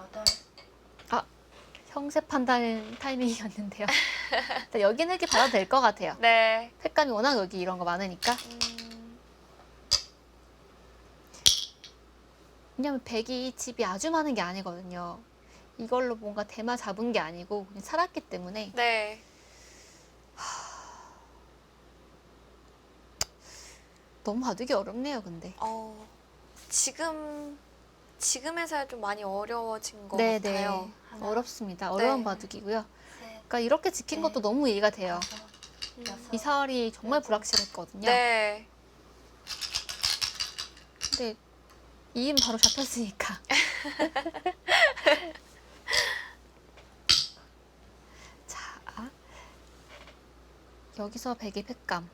여덟, 형세 판단 타이밍이었는데요. 일단 여기는 이렇게 받아도 될 것 같아요. 네. 색감이 워낙 여기 이런 거 많으니까. 음, 왜냐면 백이 집이 아주 많은 게 아니거든요. 이걸로 뭔가 대마 잡은 게 아니고 그냥 살았기 때문에 네. 너무 봐두기 어렵네요, 근데. 어, 지금 지금에서야 좀 많이 어려워진 것 네, 같아요. 네. 어렵습니다. 어려운 네. 바둑이고요. 셋, 그러니까 이렇게 지킨 네. 것도 너무 이해가 돼요. 이 사활이 정말 불확실했거든요. 네. 근데 이임 바로 잡혔으니까. 자, 여기서 백의 팩감.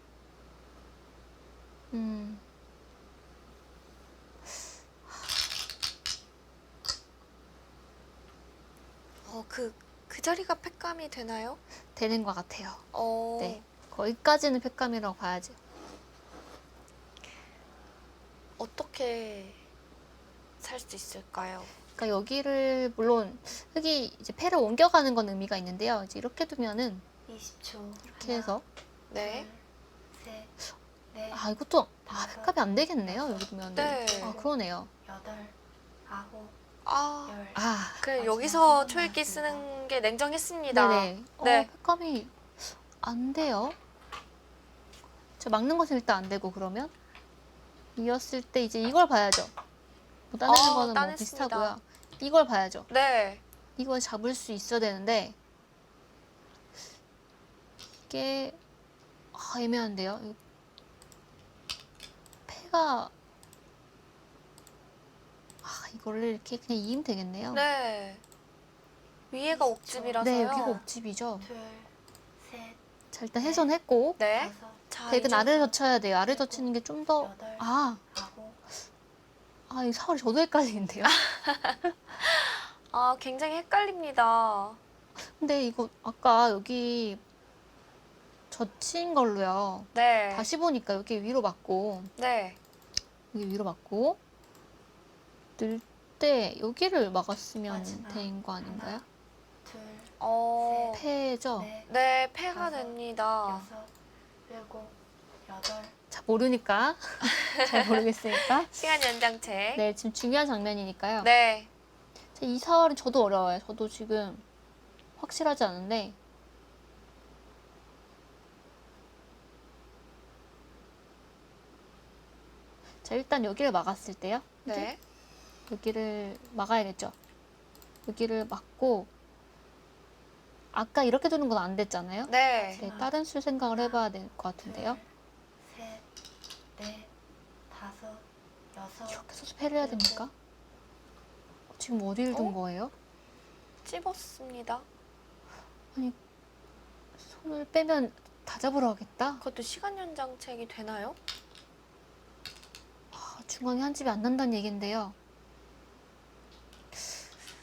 어, 그, 그 자리가 팩감이 되나요? 되는 것 같아요. 어, 네. 거기까지는 팩감이라고 봐야죠. 어떻게 살 수 있을까요? 그러니까 여기를 물론 흙이 이제 패를 옮겨가는 건 의미가 있는데요. 이제 이렇게 두면은 20초. 이렇게 해서 네. 셋, 넷, 아 이것도 아 팩감이 안 되겠네요. 여기 두면 네. 아 그러네요. 여덟, 아홉, 아, 열. 아 그래 마지막 여기서 한 초읽기 쓰는 게 냉정했습니다. 네네. 네. 어, 팩감이 안 돼요. 저 막는 것은 일단 안 되고 그러면 이었을 때 이제 이걸 봐야죠. 뭐 따내는 어, 거는 뭐 따냈습니다. 비슷하고요. 이걸 봐야죠. 네. 이걸 잡을 수 있어야 되는데 이게 아, 애매한데요. 이 패가 아 이거를 이렇게 그냥 이으면 되겠네요. 네. 위에가 옥집이라서요. 네, 여기가 옥집이죠. 둘, 셋, 자 일단 훼손했고 네. 다섯, 자, 백은 이제- 아래를 젖혀야 돼요. 아래 젖히는 게 좀 더 여덟, 아, 아홉, 아, 이 사월이 저도 헷갈리는데요. 아, 굉장히 헷갈립니다. 근데 이거 아까 여기 젖힌 걸로요. 네. 다시 보니까 여기 위로 맞고 네. 여기 위로 맞고 늘때 여기를 막았으면 마지막 된 거 아닌가요? 둘, 어. 패죠. 넷, 네, 패가 다섯, 됩니다. 여섯, 일곱, 여덟, 자 모르니까 잘 모르겠으니까. 시간 연장책. 네 지금 중요한 장면이니까요. 네. 자, 이 사월은 저도 어려워요. 저도 지금 확실하지 않은데 자 일단 여기를 막았을 때요. 네. 여기를 막아야겠죠. 여기를 막고 아까 이렇게 두는 건 안 됐잖아요. 네. 네, 다른 술 생각을 해봐야 될 것 같은데요. 둘, 셋, 넷, 다섯, 여섯, 이렇게 서서 패를 해야 됩니까? 지금 어디를 둔 어? 거예요? 찝었습니다. 손을 빼면 다 잡으러 가겠다? 그것도 시간 연장책이 되나요? 아, 중앙에 한 집이 안 난다는 얘긴데요.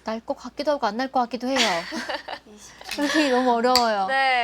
날 것 같기도 하고 안 날 것 같기도 해요. 20초. 여기 너무 어려워요. 네.